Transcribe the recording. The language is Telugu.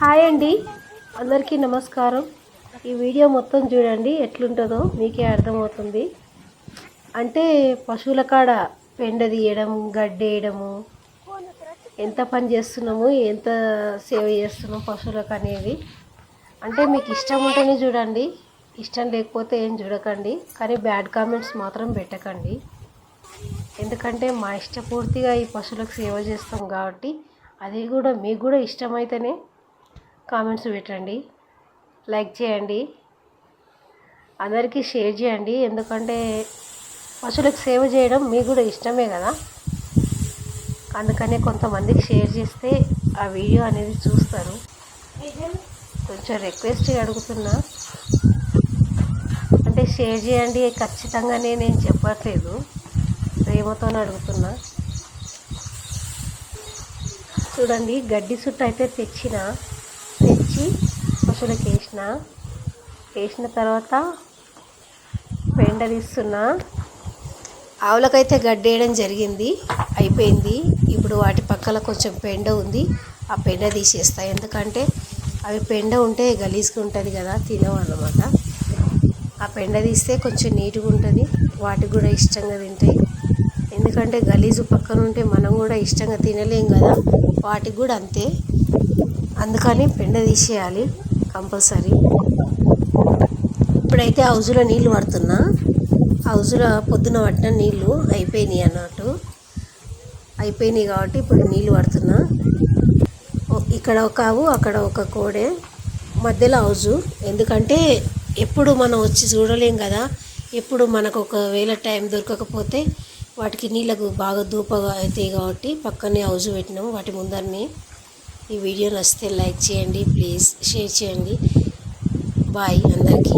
హాయ్ అండి. అందరికీ నమస్కారం. ఈ వీడియో మొత్తం చూడండి ఎట్లుంటుందో మీకే అర్థమవుతుంది. అంటే పశువుల కాడ పెండ తీయడం గడ్డేయడము ఎంత పని చేస్తున్నాము ఎంత సేవ చేస్తున్నాం పశువులకు అనేది. అంటే మీకు ఇష్టం ఉంటేనే చూడండి ఇష్టం లేకపోతే ఏం చూడకండి. కానీ బ్యాడ్ కామెంట్స్ మాత్రం పెట్టకండి. ఎందుకంటే మా ఇష్టపూర్తిగా ఈ పశువులకు సేవ చేస్తాం కాబట్టి అది కూడా మీకు కూడా ఇష్టమైతేనే కామెంట్స్ పెట్టండి. లైక్ చేయండి. అందరికీ షేర్ చేయండి. ఎందుకంటే పశువులకు సేవ చేయడం మీకు కూడా ఇష్టమే కదా. అందుకనే కొంతమందికి షేర్ చేస్తే ఆ వీడియో అనేది చూస్తారు. కొంచెం రిక్వెస్ట్గా అడుగుతున్నా. అంటే షేర్ చేయండి. ఖచ్చితంగానే నేను చెప్పట్లేదు. ప్రేమతోనే అడుగుతున్నా. చూడండి గడ్డి సుట్టు అయితే తెచ్చిన తెచ్చి పశువులకు వేసిన వేసిన తర్వాత పెండ తీస్తున్నా. ఆవులకైతే గడ్డి వేయడం జరిగింది. అయిపోయింది. ఇప్పుడు వాటి పక్కల కొంచెం పెండ ఉంది. ఆ పెండ తీసేస్తా. ఎందుకంటే అవి పెండ ఉంటే గలీజ్గా ఉంటుంది కదా తినవు అన్నమాట. ఆ పెండ తీస్తే కొంచెం నీట్గా ఉంటుంది. వాటికి కూడా ఇష్టంగా తింటాయి. ఎందుకంటే గలీజు పక్కన ఉంటే మనం కూడా ఇష్టంగా తినలేం కదా. వాటికి కూడా అంతే. అందుకని పెండ తీసేయాలి కంపల్సరీ. ఇప్పుడైతే హౌజులో నీళ్ళు పడుతున్నా. హౌజులో పొద్దున పట్టిన నీళ్ళు అయిపోయినాయి అన్నట్టు. అయిపోయినాయి కాబట్టి ఇప్పుడు నీళ్ళు పడుతున్నా. ఇక్కడ ఒక ఆవు అక్కడ ఒక కోడే. మధ్యలో హౌజు. ఎందుకంటే ఎప్పుడు మనం వచ్చి చూడలేం కదా. ఎప్పుడు మనకు ఒకవేళ టైం దొరకకపోతే వాటికి నీళ్ళకు బాగా దూపగా అవుతాయి కాబట్టి పక్కనే హౌజు పెట్టినాము. వాటి ముందరనే. ఈ వీడియో నచ్చితే లైక్ చేయండి ప్లీజ్. షేర్ చేయండి. బాయ్ అందరికీ.